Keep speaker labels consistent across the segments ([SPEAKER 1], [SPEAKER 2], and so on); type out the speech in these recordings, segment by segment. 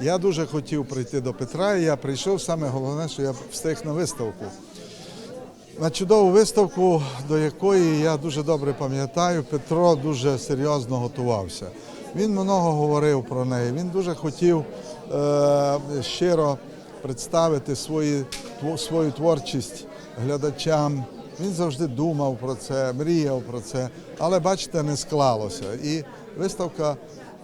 [SPEAKER 1] Я дуже хотів прийти до Петра, і я прийшов. Саме головне, що я встиг на виставку. На чудову виставку, до якої я дуже добре пам'ятаю, Петро дуже серйозно готувався. Він много говорив про неї. Він дуже хотів е, щиро представити свої, свою творчість глядачам. Він завжди думав про це, мріяв про це, але бачите, не склалося. І виставка,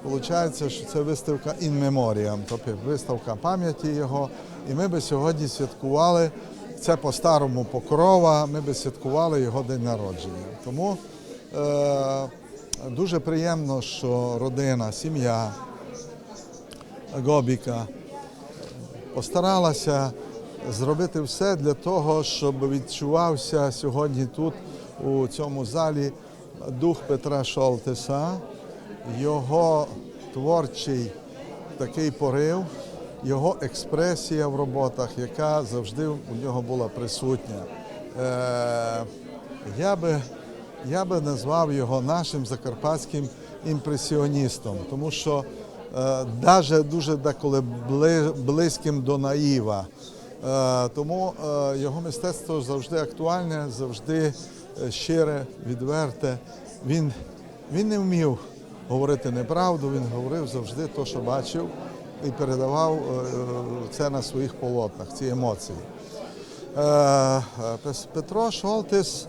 [SPEAKER 1] виходить, що це виставка in memoriam, тобто виставка пам'яті його. І ми би сьогодні святкували це по-старому покрова. Ми би святкували його день народження. Тому е, дуже приємно, що родина, сім'я Гобіка постаралася зробити все для того, щоб відчувався сьогодні тут, у цьому залі, дух Петра Шолтеса, його творчий такий порив, його експресія в роботах, яка завжди у нього була присутня. Е, я би я би назвав його нашим закарпатським імпресіоністом, тому що е, навіть дуже деколи близьким до наїва. Е, тому е, його мистецтво завжди актуальне, завжди е, щире, відверте. Він, він не вмів говорити неправду, він говорив завжди те, що бачив, і передавав е, це на своїх полотнах, ці емоції. Е, е, Петро Шолтис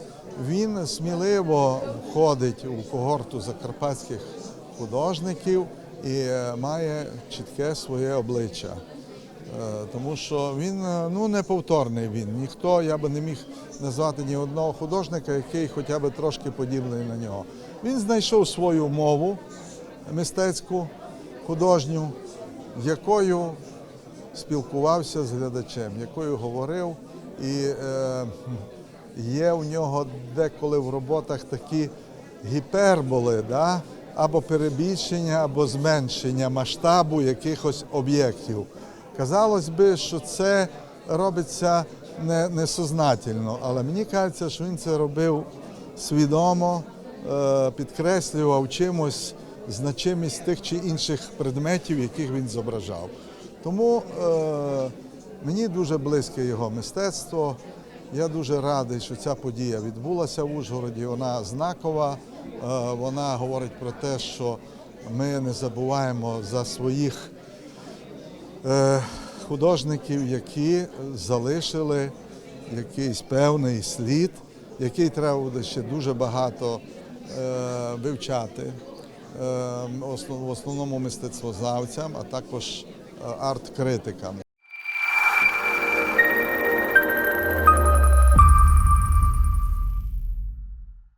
[SPEAKER 1] він сміливо входить у когорту закарпатських художників і е, має чітке своє обличчя. Е, Тому що він е, ну, неповторний він. Ніхто, я би не міг назвати ні одного художника, який хоча б трошки подібний на нього. Він знайшов свою мову мистецьку, художню, якою спілкувався з глядачем, якою говорив. І е, є у нього деколи в роботах такі гіперболи, да? або перебільшення, або зменшення масштабу якихось об'єктів. Казалось би, що це робиться не, несознательно, але мені кажеться, що він це робив свідомо, е, підкреслював чимось значимість тих чи інших предметів, яких він зображав. Тому е, мені дуже близьке його мистецтво. Я дуже радий, що ця подія відбулася в Ужгороді. Вона знакова. Е, вона говорить про те, що ми не забуваємо за своїх художників, які залишили якийсь певний слід, який треба буде ще дуже багато е, вивчати. Е, в основному мистецтвознавцям, а також е, арт-критикам.